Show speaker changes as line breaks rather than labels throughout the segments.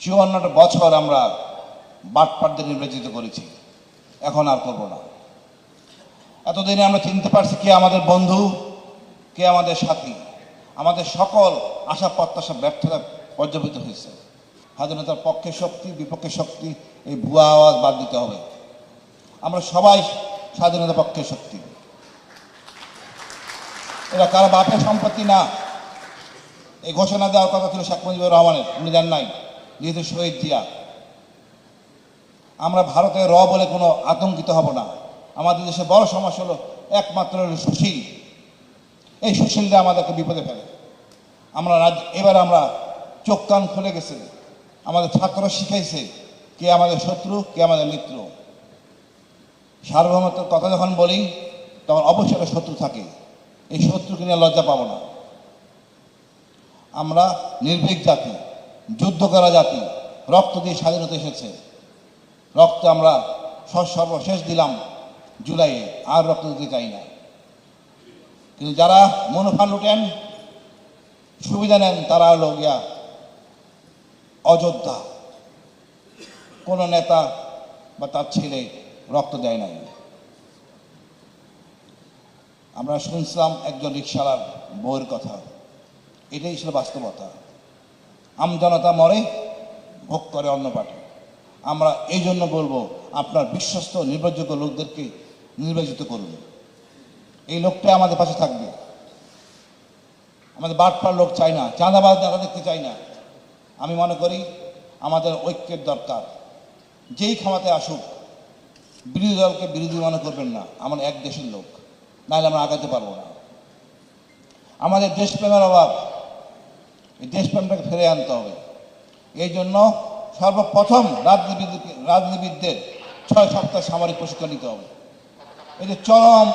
চুয়ান্নটা বছর আমরা বাটপাটদের নির্বাচিত করেছি। এখন আর করব না। এতদিনে আমরা চিনতে পারছি কে আমাদের বন্ধু, কে আমাদের সাথী। আমাদের সকল আশা, প্রত্যাশা, ব্যর্থতা পর্যবেক্ষিত হয়েছে। স্বাধীনতার পক্ষে শক্তি, বিপক্ষে শক্তি, এই ভুয়া আওয়াজ বাদ দিতে হবে। আমরা সবাই স্বাধীনতার পক্ষে শক্তি। এরা কারও বাপের সম্পত্তি না। এই ঘোষণা দেওয়ার কথা ছিল শেখ মুজিবুর রহমানের। উনি দেন নাই। যেহেতু শহীদ জিয়া, আমরা ভারতের র বলে কোনো আতঙ্কিত হব না। আমাদের দেশে বড় সমস্যা হলো একমাত্র সুশীল। এই সুশীলরা আমাদেরকে বিপদে ফেলে। আমরা এবার আমরা চোখ কান খুলে গেছে। আমাদের ছাত্ররা শিখাইছে কে আমাদের শত্রু, কে আমাদের মিত্র। সার্বভৌমত্বের কথা যখন বলি, তখন অবশ্যই একটা শত্রু থাকে। এই শত্রুকে নিয়ে লজ্জা পাবো না। আমরা নির্ভীক জাতি। যুদ্ধ করা জাতি রক্ত দিয়ে স্বাধীনতা এসেছে। রক্ত আমরা সর- সর্বশেষ দিলাম জুলাইয়ে। আর রক্ত দিতে চাই না। কিন্তু যারা মনোফা লুটেন, সুবিধা নেন, তারা হলো গিয়া অযোধ্যা। কোনো নেতা বা তার ছেলে রক্ত দেয় নাই। আমরা শুনছিলাম একজন রিক্সাওয়ালার বউয়ের কথা। এটাই ছিল বাস্তবতা। আমজনতা মরে, ভোগ করে অন্য পাঠে আমরা এই জন্য বলব, আপনার বিশ্বস্ত, নির্ভরযোগ্য লোকদেরকে নির্বাচিত করুন। এই লোকটা আমাদের পাশে থাকবে। আমাদের বাটপার লোক চাই না, চাঁদাবাজ দেখা দেখতে চাই না। আমি মনে করি, আমাদের ঐক্যের দরকার। যেই ক্ষমতায় আসুক, বিরোধী দলকে বিরোধী মনে করবেন না। আমরা এক দেশের লোক, নাহলে আমরা আগাতে পারব না। আমাদের দেশপ্রেমের অভাব এই দেশপ্রেমটাকে ফিরে আনতে হবে। এই জন্য সর্বপ্রথম রাজনীতিবিদ রাজনীতিবিদদের ছয় সপ্তাহ সামরিক প্রশিক্ষণ নিতে হবে। এই যে চরম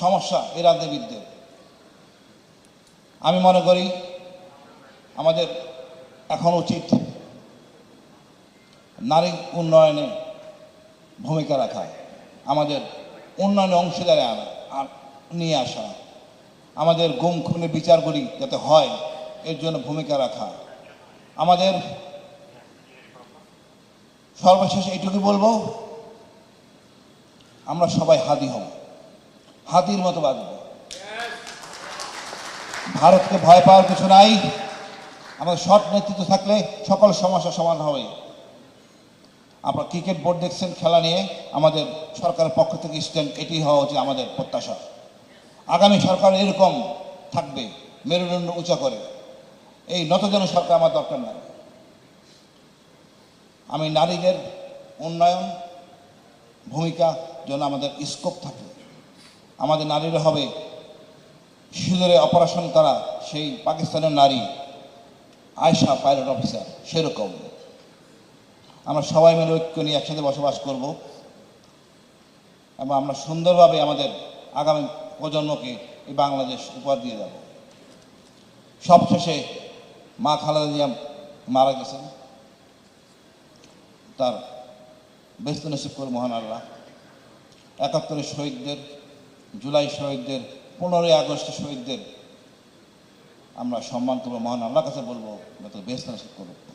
সমস্যা এই রাজনীতিবিদদের। আমি মনে করি আমাদের এখন উচিত নারী উন্নয়নে ভূমিকা রাখা, আমাদের উন্নয়নে অংশীদারে আনা নিয়ে আসা, আমাদের গুম খুনে বিচারগুলি যাতে হয় এর জন্য ভূমিকা রাখা। আমাদের সর্বশেষ এইটুকু বলব, আমরা সবাই হাদি হব। হাতির মতো বাঁচব। ভারতকে ভয় পাওয়ার কিছু নাই। আমাদের সৎ নেতৃত্ব থাকলে সকল সমস্যা সমাধান হবে। আপনারা ক্রিকেট বোর্ড দেখছেন খেলা নিয়ে। আমাদের সরকারের পক্ষ থেকে স্ট্যান্ড এটি হওয়া উচিত আমাদের প্রত্যাশা। আগামী সরকার এরকম থাকবে, মেরুদণ্ড উঁচা করে। এই নতজন সরকার আমার দরকার নাই। আমি নারীদের উন্নয়ন ভূমিকা যেন আমাদের স্কোপ থাকে। আমাদের নারীরা হবে সিঁদুরে অপারেশন করা সেই পাকিস্তানের নারী আয়সা পাইলট অফিসার, সেরকম। আমরা সবাই মিলে ঐক্য নিয়ে একসাথে বসবাস করব এবং আমরা সুন্দরভাবে আমাদের আগামী প্রজন্মকে এই বাংলাদেশ উপহার দিয়ে যাব। সবশেষে মা খালেদা জিয়া মারা গেছেন। তার ব্যস্ত নসিব করে মহান আল্লাহ। একাত্তরের শহীদদের, জুলাই শহীদদের, পনেরোই আগস্টের শহীদদের আমরা সম্মান করব, মহান আল্লাহ কাছে বলব ব্যস্ত নসিব করব